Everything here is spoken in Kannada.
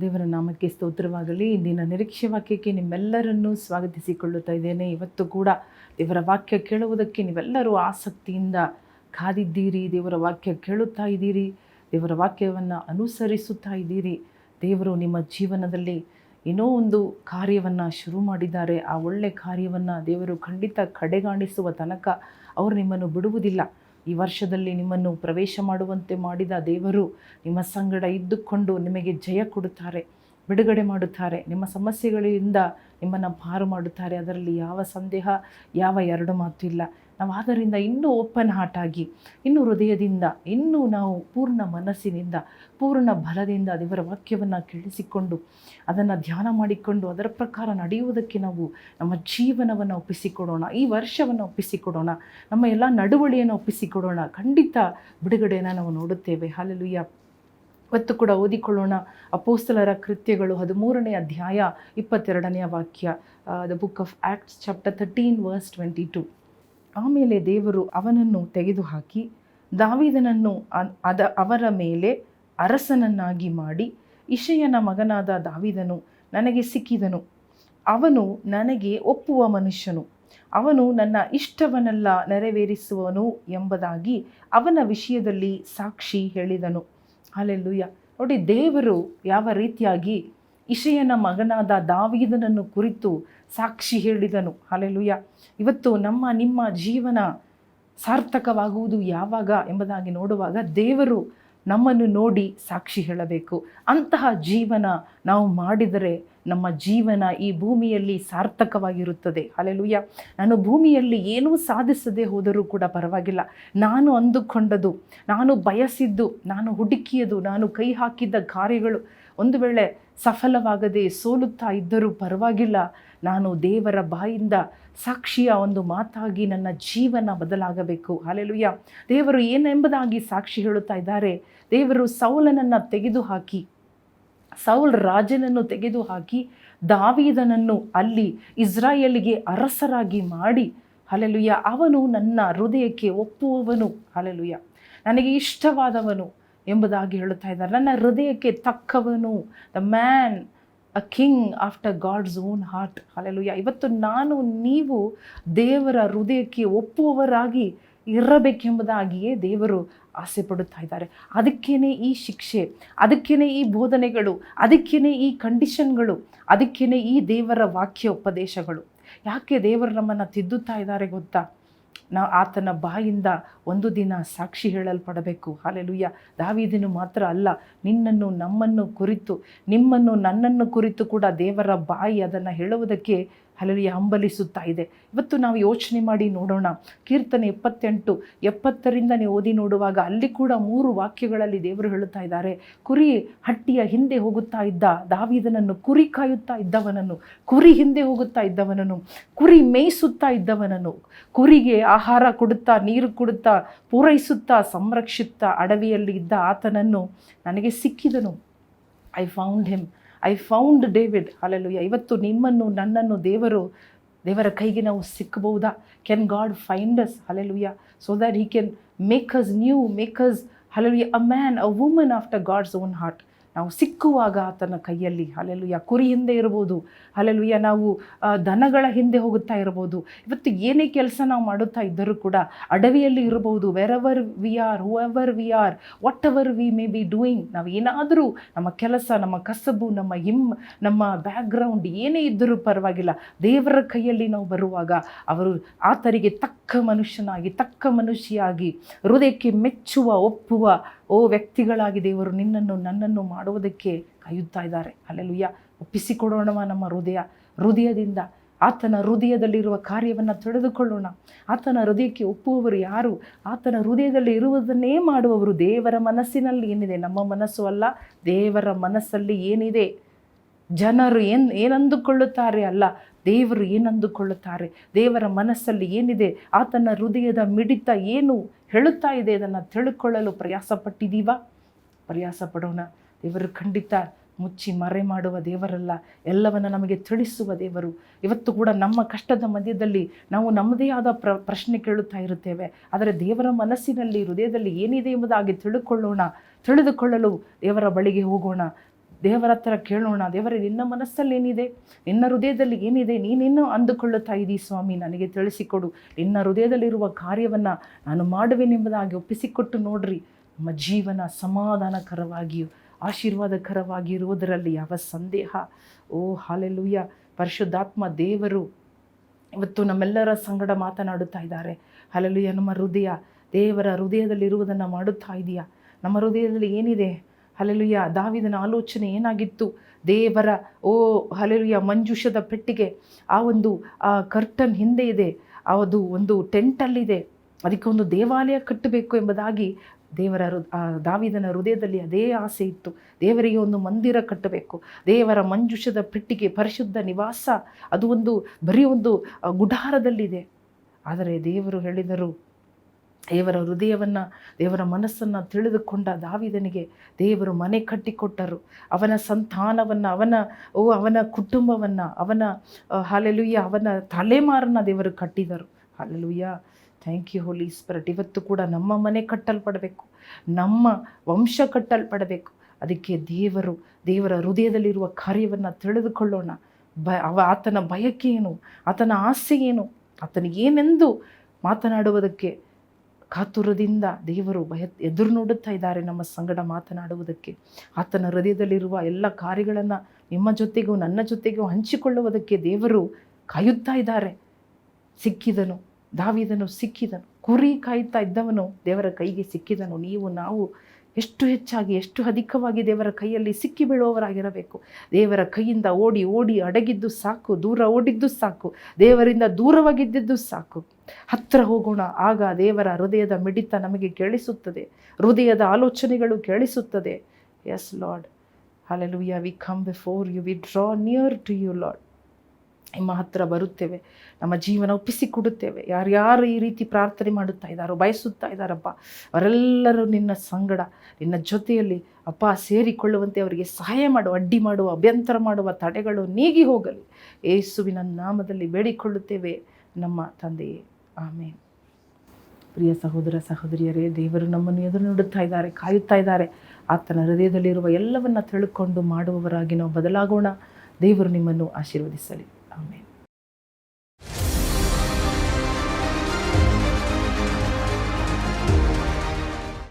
ದೇವರ ನಾಮಕ್ಕೆ ಸ್ತೋತ್ರವಾಗಲಿ. ಇಂದಿನ ನಿರೀಕ್ಷೆ ವಾಕ್ಯಕ್ಕೆ ನಿಮ್ಮೆಲ್ಲರನ್ನೂ ಸ್ವಾಗತಿಸಿಕೊಳ್ಳುತ್ತಾ ಇದ್ದೇನೆ. ಇವತ್ತು ಕೂಡ ದೇವರ ವಾಕ್ಯ ಕೇಳುವುದಕ್ಕೆ ನೀವೆಲ್ಲರೂ ಆಸಕ್ತಿಯಿಂದ ಕಾದಿದ್ದೀರಿ. ದೇವರ ವಾಕ್ಯ ಕೇಳುತ್ತಾ ಇದ್ದೀರಿ. ದೇವರ ವಾಕ್ಯವನ್ನು ಅನುಸರಿಸುತ್ತಾ ಇದ್ದೀರಿ. ದೇವರು ನಿಮ್ಮ ಜೀವನದಲ್ಲಿ ಏನೋ ಒಂದು ಕಾರ್ಯವನ್ನು ಶುರು ಮಾಡಿದ್ದಾರೆ. ಆ ಒಳ್ಳೆ ಕಾರ್ಯವನ್ನು ದೇವರು ಖಂಡಿತ ಕಡೆಗಾಣಿಸುವ ತನಕ ಅವರು ನಿಮ್ಮನ್ನು ಬಿಡುವುದಿಲ್ಲ. ಈ ವರ್ಷದಲ್ಲಿ ನಿಮ್ಮನ್ನು ಪ್ರವೇಶ ಮಾಡುವಂತೆ ಮಾಡಿದ ದೇವರು ನಿಮ್ಮ ಸಂಗಡ ಇದ್ದುಕೊಂಡು ನಿಮಗೆ ಜಯ ಕೊಡುತ್ತಾರೆ, ಬಿಡುಗಡೆ ಮಾಡುತ್ತಾರೆ, ನಿಮ್ಮ ಸಮಸ್ಯೆಗಳಿಂದ ನಿಮ್ಮನ್ನು ಪಾರು ಮಾಡುತ್ತಾರೆ. ಅದರಲ್ಲಿ ಯಾವ ಸಂದೇಹ, ಯಾವ ಎರಡು ಮಾತು ಇಲ್ಲ. ನಾವು ಆದ್ದರಿಂದ ಇನ್ನೂ ಓಪನ್ ಹಾರ್ಟ್ ಆಗಿ, ಇನ್ನೂ ಹೃದಯದಿಂದ, ಇನ್ನೂ ನಾವು ಪೂರ್ಣ ಮನಸ್ಸಿನಿಂದ, ಪೂರ್ಣ ಬಲದಿಂದ ದೇವರ ವಾಕ್ಯವನ್ನು ಕೇಳಿಸಿಕೊಂಡು, ಅದನ್ನು ಧ್ಯಾನ ಮಾಡಿಕೊಂಡು, ಅದರ ಪ್ರಕಾರ ನಡೆಯುವುದಕ್ಕೆ ನಾವು ನಮ್ಮ ಜೀವನವನ್ನು ಒಪ್ಪಿಸಿಕೊಡೋಣ, ಈ ವರ್ಷವನ್ನು ಒಪ್ಪಿಸಿಕೊಡೋಣ, ನಮ್ಮ ಎಲ್ಲ ನಡುವಳಿಯನ್ನು ಒಪ್ಪಿಸಿಕೊಡೋಣ, ಖಂಡಿತ ಬಿಡುಗಡೆಯನ್ನು ನಾವು ನೋಡುತ್ತೇವೆ. ಹಾಲೆಲುಯ್ಯ ಇವತ್ತು ಕೂಡ ಓದಿಕೊಳ್ಳೋಣ. ಅಪೋಸ್ತಲರ ಕೃತ್ಯಗಳು ಹದಿಮೂರನೇ ಅಧ್ಯಾಯ ಇಪ್ಪತ್ತೆರಡನೆಯ ವಾಕ್ಯ the book of Acts chapter thirteen verse twenty two ಆಮೇಲೆ ದೇವರು ಅವನನ್ನು ತೆಗೆದುಹಾಕಿ, ದಾವಿದನನ್ನು ಅದ, ಅವರ ಮೇಲೆ ಅರಸನನ್ನಾಗಿ ಮಾಡಿ, ಇಷಯನ ಮಗನಾದ ದಾವಿದನು ನನಗೆ ಸಿಕ್ಕಿದನು. ಅವನು ನನಗೆ ಒಪ್ಪುವ ಮನುಷ್ಯನು. ಅವನು ನನ್ನ ಇಷ್ಟವನ್ನೆಲ್ಲ ನೆರವೇರಿಸುವನು ಎಂಬುದಾಗಿ ಅವನ ವಿಷಯದಲ್ಲಿ ಸಾಕ್ಷಿ ಹೇಳಿದನು. ಅಲ್ಲೆಲ್ಲುಯ್ಯ ನೋಡಿ, ದೇವರು ಯಾವ ರೀತಿಯಾಗಿ ಇಷಯನ ಮಗನಾದ ದಾವೀದನನ್ನು ಕುರಿತು ಸಾಕ್ಷಿ ಹೇಳಿದನು. ಅಲೆಲುಯ್ಯ ಇವತ್ತು ನಮ್ಮ, ನಿಮ್ಮ ಜೀವನ ಸಾರ್ಥಕವಾಗುವುದು ಯಾವಾಗ ಎಂಬುದಾಗಿ ನೋಡುವಾಗ ದೇವರು ನಮ್ಮನ್ನು ನೋಡಿ ಸಾಕ್ಷಿ ಹೇಳಬೇಕು. ಅಂತಹ ಜೀವನ ನಾವು ಮಾಡಿದರೆ ನಮ್ಮ ಜೀವನ ಈ ಭೂಮಿಯಲ್ಲಿ ಸಾರ್ಥಕವಾಗಿರುತ್ತದೆ. ಅಲೆಲುಯ್ಯ ನಾನು ಭೂಮಿಯಲ್ಲಿ ಏನೂ ಸಾಧಿಸದೆ ಹೋದರೂ ಕೂಡ ಪರವಾಗಿಲ್ಲ. ನಾನು ಅಂದುಕೊಂಡದು, ನಾನು ಬಯಸಿದ್ದು, ನಾನು ಹುಡುಕಿಯದು, ನಾನು ಕೈ ಹಾಕಿದ್ದ ಕಾರ್ಯಗಳು ಒಂದು ವೇಳೆ ಸಫಲವಾಗದೆ ಸೋಲುತ್ತಾ ಇದ್ದರೂ ಪರವಾಗಿಲ್ಲ. ನಾನು ದೇವರ ಬಾಯಿಂದ ಸಾಕ್ಷಿಯ ಒಂದು ಮಾತಾಗಿ ನನ್ನ ಜೀವನ ಬದಲಾಗಬೇಕು. ಹಾಲೆಲುಯ್ಯ. ದೇವರು ಏನೆಂಬುದಾಗಿ ಸಾಕ್ಷಿ ಹೇಳುತ್ತಾ ಇದ್ದಾರೆ? ದೇವರು ಸೌಲನನ್ನು ತೆಗೆದುಹಾಕಿ, ಸೌಲ್ ರಾಜನನ್ನು ತೆಗೆದುಹಾಕಿ, ದಾವೀದನನ್ನು ಅಲ್ಲಿ ಇಸ್ರಾಯೇಲಿಗೆ ಅರಸರಾಗಿ ಮಾಡಿ, ಹಲಲುಯ್ಯ, ಅವನು ನನ್ನ ಹೃದಯಕ್ಕೆ ಒಪ್ಪುವವನು. ಹಲಲುಯ್ಯ. ನನಗೆ ಇಷ್ಟವಾದವನು. ಎಂಬುದಾಗಿ ಹೇಳುತ್ತಾ ಇದ್ದಾರೆ. ನನ್ನ ಹೃದಯಕ್ಕೆ ತಕ್ಕವನು the man a king after God's own heart hallelujah ಇವತ್ತು ನಾನು, ನೀವು ದೇವರ ಹೃದಯಕ್ಕೆ ಒಪ್ಪುವವರಾಗಿ ಇರಬೇಕೆಂಬುದಾಗಿಯೇ ದೇವರು ಆಸೆ ಪಡುತ್ತಾ ಇದ್ದಾರೆ. ಅದಕ್ಕೇ ಈ ಶಿಕ್ಷೆ ಅದಕ್ಕೇ ಈ ಬೋಧನೆಗಳು ಅದಕ್ಕೇ ಈ ಕಂಡೀಷನ್ಗಳು ಅದಕ್ಕೇ ಈ ದೇವರ ವಾಕ್ಯ ಉಪದೇಶಗಳು. ಯಾಕೆ ದೇವರು ನಮ್ಮನ್ನು ತಿದ್ದುತ್ತಾ ಇದ್ದಾರೆ ಗೊತ್ತಾ? ನಾವು ಆತನ ಬಾಯಿಂದ ಒಂದು ದಿನ ಸಾಕ್ಷಿ ಹೇಳಲ್ಪಡಬೇಕು. ಹಾಲೆಲುಯ್ಯ ದಾವಿದನು ಮಾತ್ರ ಅಲ್ಲ, ನಿನ್ನನ್ನು, ನಮ್ಮನ್ನು ಕುರಿತು, ನಿಮ್ಮನ್ನು ನನ್ನನ್ನು ಕುರಿತು ಕೂಡ ದೇವರ ಬಾಯಿ ಅದನ್ನು ಹೇಳುವುದಕ್ಕೆ ಹಲಲಿಯ ಹಂಬಲಿಸುತ್ತಾ ಇದೆ. ಇವತ್ತು ನಾವು ಯೋಚನೆ ಮಾಡಿ ನೋಡೋಣ. ಕೀರ್ತನೆ ಎಪ್ಪತ್ತೆಂಟು, ಎಪ್ಪತ್ತರಿಂದ ನೀವು ಓದಿ ನೋಡುವಾಗ ಅಲ್ಲಿ ಕೂಡ ಮೂರು ವಾಕ್ಯಗಳಲ್ಲಿ ದೇವರು ಹೇಳುತ್ತಾ ಇದ್ದಾರೆ. ಕುರಿ ಹಟ್ಟಿಯ ಹಿಂದೆ ಹೋಗುತ್ತಾ ಇದ್ದ ದಾವಿದನನ್ನು, ಕುರಿ ಕಾಯುತ್ತಾ ಇದ್ದವನನ್ನು, ಕುರಿ ಹಿಂದೆ ಹೋಗುತ್ತಾ ಇದ್ದವನನ್ನು, ಕುರಿ ಮೇಯಿಸುತ್ತಾ ಇದ್ದವನನ್ನು, ಕುರಿಗೆ ಆಹಾರ ಕೊಡುತ್ತಾ, ನೀರು ಕೊಡುತ್ತಾ, ಪೂರೈಸುತ್ತಾ ಸಂರಕ್ಷಿಸುತ್ತಾ ಅಡವಿಯಲ್ಲಿ ಇದ್ದ ಆತನನ್ನು ನನಗೆ ಸಿಕ್ಕಿದನು. I found him I found David ಅಲ್ಲೆಲ್ಲೂ ಇವತ್ತು ನಿಮ್ಮನ್ನು, ನನ್ನನ್ನು ದೇವರು, ದೇವರ ಕೈಗೆ ನಾವು ಸಿಕ್ಕಬಹುದಾ? Can God find us so that he can us new make us hallelujah a man a woman after God's own heart ನಾವು ಸಿಕ್ಕುವಾಗ ಆತನ ಕೈಯಲ್ಲಿ ಅಲ್ಲೆಲ್ಲುಯ್ಯ ಕುರಿ ಹಿಂದೆ ಇರ್ಬೋದು ಅಲ್ಲೆಲ್ಲುಯ್ಯ ನಾವು ದನಗಳ ಹಿಂದೆ ಹೋಗುತ್ತಾ ಇರ್ಬೋದು. ಇವತ್ತು ಏನೇ ಕೆಲಸ ನಾವು ಮಾಡುತ್ತಾ ಇದ್ದರೂ ಕೂಡ ಅಡವಿಯಲ್ಲಿ ಇರಬಹುದು wherever we are whoever we are whatever we may be doing ನಾವು ಏನಾದರೂ ನಮ್ಮ ಕೆಲಸ, ನಮ್ಮ ಕಸಬು, ನಮ್ಮ ಹಿಮ್ ನಮ್ಮ ಬ್ಯಾಕ್ಗ್ರೌಂಡ್ ಏನೇ ಇದ್ದರೂ ಪರವಾಗಿಲ್ಲ. ದೇವರ ಕೈಯಲ್ಲಿ ನಾವು ಬರುವಾಗ ಅವರು ಆತರಿಗೆ ತಕ್ಕ ಮನುಷ್ಯನಾಗಿ, ತಕ್ಕ ಮನುಷ್ಯಾಗಿ ಹೃದಯಕ್ಕೆ ಮೆಚ್ಚುವ, ಒಪ್ಪುವ ಓ ವ್ಯಕ್ತಿಗಳಾಗಿ ದೇವರು ನಿನ್ನನ್ನು ನನ್ನನ್ನು ಮಾಡುವುದಕ್ಕೆ ಕಾಯುತ್ತಾ ಇದ್ದಾರೆ. ಅಲ್ಲೆಲುಯ್ಯ ಒಪ್ಪಿಸಿಕೊಡೋಣವ ನಮ್ಮ ಹೃದಯ. ಹೃದಯದಿಂದ ಆತನ ಹೃದಯದಲ್ಲಿರುವ ಕಾರ್ಯವನ್ನು ತಿಳಿದುಕೊಳ್ಳೋಣ ಆತನ ಹೃದಯಕ್ಕೆ ಒಪ್ಪುವವರು ಯಾರು? ಆತನ ಹೃದಯದಲ್ಲಿ ಇರುವುದನ್ನೇ ಮಾಡುವವರು ದೇವರ ಮನಸ್ಸಿನಲ್ಲಿ ಏನಿದೆ? ನಮ್ಮ ಮನಸ್ಸು ಅಲ್ಲ, ದೇವರ ಮನಸ್ಸಲ್ಲಿ ಏನಿದೆ? ಜನರು ಏನು, ಏನಂದುಕೊಳ್ಳುತ್ತಾರೆ ಅಲ್ಲ, ದೇವರು ಏನಂದುಕೊಳ್ಳುತ್ತಾರೆ? ದೇವರ ಮನಸ್ಸಲ್ಲಿ ಏನಿದೆ? ಆತನ ಹೃದಯದ ಮಿಡಿತ ಏನು? ಹೇಳುತ್ತಾ ಇದೆ ಅದನ್ನು ತಿಳ್ಕೊಳ್ಳಲು ಪ್ರಯಾಸ ಪಟ್ಟಿದ್ದೀವ ಪ್ರಯಾಸ ಪಡೋಣ ದೇವರು ಖಂಡಿತ ಮುಚ್ಚಿ ಮರೆ ಮಾಡುವ ದೇವರಲ್ಲ, ಎಲ್ಲವನ್ನು ನಮಗೆ ತಿಳಿಸುವ ದೇವರು. ಇವತ್ತು ಕೂಡ ನಮ್ಮ ಕಷ್ಟದ ಮಧ್ಯದಲ್ಲಿ ನಾವು ನಮ್ಮದೇ ಆದ ಪ್ರ, ಪ್ರಶ್ನೆ ಕೇಳುತ್ತಾ ಇರುತ್ತೇವೆ. ಆದರೆ ದೇವರ ಮನಸ್ಸಿನಲ್ಲಿ, ಹೃದಯದಲ್ಲಿ ಏನಿದೆ ಎಂಬುದಾಗಿ ತಿಳುಕೊಳ್ಳೋಣ. ತಿಳಿದುಕೊಳ್ಳಲು ದೇವರ ಬಳಿಗೆ ಹೋಗೋಣ. ದೇವರ ಹತ್ರ ಕೇಳೋಣ, ದೇವರೇ, ನಿನ್ನ ಮನಸ್ಸಲ್ಲಿ ಏನಿದೆ ನಿನ್ನ ಹೃದಯದಲ್ಲಿ ಏನಿದೆ? ನೀನೇನು ಅಂದುಕೊಳ್ಳುತ್ತಾ ಇದ್ದೀ ಸ್ವಾಮಿ, ನನಗೆ ತಿಳಿಸಿಕೊಡು. ನಿನ್ನ ಹೃದಯದಲ್ಲಿರುವ ಕಾರ್ಯವನ್ನು ನಾನು ಮಾಡುವೆನೆಂಬುದಾಗಿ ಒಪ್ಪಿಸಿಕೊಟ್ಟು ನೋಡ್ರಿ. ನಮ್ಮ ಜೀವನ ಸಮಾಧಾನಕರವಾಗಿಯೂ ಆಶೀರ್ವಾದಕರವಾಗಿರುವುದರಲ್ಲಿ ಯಾವ ಸಂದೇಹ? Oh, hallelujah. ಪರಿಶುದ್ಧಾತ್ಮ, ದೇವರು ಇವತ್ತು ನಮ್ಮೆಲ್ಲರ ಸಂಗಡ ಮಾತನಾಡುತ್ತಾ ಇದ್ದಾರೆ. ಹಲಲುಯ್ಯ, ನಮ್ಮ ಹೃದಯ ದೇವರ ಹೃದಯದಲ್ಲಿರುವುದನ್ನು ಮಾಡುತ್ತಾ ಇದೆಯಾ? ನಮ್ಮ ಹೃದಯದಲ್ಲಿ ಏನಿದೆ? ಹಲಲುಯ್ಯ ದಾವಿದನ ಆಲೋಚನೆ ಏನಾಗಿತ್ತು? ದೇವರ, ಓ ಹಲಲುಯ್ಯ ಮಂಜುಷದ ಪೆಟ್ಟಿಗೆ, ಆ ಒಂದು, ಆ ಕರ್ಟನ್ ಹಿಂದೆ ಇದೆ ಅದು ಒಂದು ಟೆಂಟಲ್ಲಿದೆ ಅದಕ್ಕೆ ಒಂದು ದೇವಾಲಯ ಕಟ್ಟಬೇಕು ಎಂಬುದಾಗಿ ದೇವರ ಹೃ ದಾವಿದನ ಹೃದಯದಲ್ಲಿ ಅದೇ ಆಸೆ ಇತ್ತು. ದೇವರಿಗೆ ಒಂದು ಮಂದಿರ ಕಟ್ಟಬೇಕು. ದೇವರ ಮಂಜುಷದ ಪೆಟ್ಟಿಗೆ, ಪರಿಶುದ್ಧ ನಿವಾಸ, ಅದು ಒಂದು ಬರೀ ಒಂದು ಗುಡಾರದಲ್ಲಿದೆ. ಆದರೆ ದೇವರು ಹೇಳಿದರು ದೇವರ ಹೃದಯವನ್ನು, ದೇವರ ಮನಸ್ಸನ್ನು ತಿಳಿದುಕೊಂಡ ದಾವಿದನಿಗೆ ದೇವರು ಮನೆ ಕಟ್ಟಿಕೊಟ್ಟರು. ಅವನ ಸಂತಾನವನ್ನು, ಅವನ, ಓ, ಅವನ ಕುಟುಂಬವನ್ನು, ಅವನ ಹಾಲೆಲುಯ್ಯ, ಅವನ ತಲೆಮಾರನ್ನು ದೇವರು ಕಟ್ಟಿದರು. Hallelujah thank you Holy Spirit ಇವತ್ತು ಕೂಡ ನಮ್ಮ ಮನೆ ಕಟ್ಟಲ್ಪಡಬೇಕು. ನಮ್ಮ ವಂಶ ಕಟ್ಟಲ್ಪಡಬೇಕು. ಅದಕ್ಕೆ ದೇವರು, ದೇವರ ಹೃದಯದಲ್ಲಿರುವ ಕಾರ್ಯವನ್ನು ತಿಳಿದುಕೊಳ್ಳೋಣ. ಬ, ಅವ, ಆತನ ಬಯಕೆ ಏನು? ಆತನ ಆಸೆ ಏನು? ಆತನಿಗೇನೆಂದು ಮಾತನಾಡುವುದಕ್ಕೆ ಕಾತುರದಿಂದ ದೇವರು ಭಯ ಎದುರು ನೋಡುತ್ತಾ ಇದ್ದಾರೆ ನಮ್ಮ ಸಂಗಡ ಮಾತನಾಡುವುದಕ್ಕೆ. ಆತನ ಹೃದಯದಲ್ಲಿರುವ ಎಲ್ಲ ಕಾರ್ಯಗಳನ್ನು ನಿಮ್ಮ ಜೊತೆಗೂ ನನ್ನ ಜೊತೆಗೂ ಹಂಚಿಕೊಳ್ಳುವುದಕ್ಕೆ ದೇವರು ಕಾಯುತ್ತಾ ಇದ್ದಾರೆ. ಸಿಕ್ಕಿದನು, ದಾವಿದನು ಸಿಕ್ಕಿದನು, ಕುರಿ ಕಾಯುತ್ತಾ ಇದ್ದವನು ದೇವರ ಕೈಗೆ ಸಿಕ್ಕಿದನು. ನೀವು, ನಾವು ಎಷ್ಟು ಹೆಚ್ಚಾಗಿ, ಎಷ್ಟು ಅಧಿಕವಾಗಿ ದೇವರ ಕೈಯಲ್ಲಿ ಸಿಕ್ಕಿ ಬೀಳುವವರಾಗಿರಬೇಕು. ದೇವರ ಕೈಯಿಂದ ಓಡಿ ಓಡಿ ಅಡಗಿದ್ದು ಸಾಕು, ದೂರ ಓಡಿದ್ದು ಸಾಕು, ದೇವರಿಂದ ದೂರವಾಗಿದ್ದಿದ್ದು ಸಾಕು. ಹತ್ತಿರ ಹೋಗೋಣ, ಆಗ ದೇವರ ಹೃದಯದ ಮಿಡಿತ ನಮಗೆ ಕೇಳಿಸುತ್ತದೆ. ಹೃದಯದ ಆಲೋಚನೆಗಳು ಕೇಳಿಸುತ್ತದೆ. Yes Lord hallelujah we come before you we draw near to you Lord ನಿಮ್ಮ ಹತ್ತಿರ ಬರುತ್ತೇವೆ. ನಮ್ಮ ಜೀವನ ಒಪ್ಪಿಸಿಕೊಡುತ್ತೇವೆ. ಯಾರ್ಯಾರು ಈ ರೀತಿ ಪ್ರಾರ್ಥನೆ ಮಾಡುತ್ತಾ ಇದ್ದಾರೋ, ಬಯಸುತ್ತಾ ಇದ್ದಾರಪ್ಪ, ಅವರೆಲ್ಲರೂ ನಿನ್ನ ಸಂಗಡ, ನಿನ್ನ ಜೊತೆಯಲ್ಲಿ ಅಪ್ಪ ಸೇರಿಕೊಳ್ಳುವಂತೆ ಅವರಿಗೆ ಸಹಾಯ ಮಾಡುವ, ಅಡ್ಡಿ ಮಾಡುವ, ಅಭ್ಯಂತರ ಮಾಡುವ ತಡೆಗಳು ನೀಗಿ ಹೋಗಲಿ. ಯೇಸುವಿನ ನಾಮದಲ್ಲಿ ಬೇಡಿಕೊಳ್ಳುತ್ತೇವೆ. ನಮ್ಮ ತಂದೆಯೇ ಆಮೇಲೆ ಪ್ರಿಯ ಸಹೋದರ ಸಹೋದರಿಯರೇ, ದೇವರು ನಮ್ಮನ್ನು ಎದುರು ನೋಡುತ್ತಾ ಇದ್ದಾರೆ, ಕಾಯುತ್ತಾ ಇದ್ದಾರೆ. ಆತನ ಹೃದಯದಲ್ಲಿರುವ ಎಲ್ಲವನ್ನ ತಿಳ್ಕೊಂಡು ಮಾಡುವವರಾಗಿ ನಾವು ಬದಲಾಗೋಣ. ದೇವರು ನಿಮ್ಮನ್ನು ಆಶೀರ್ವದಿಸಲಿ. ಆಮೇಲೆ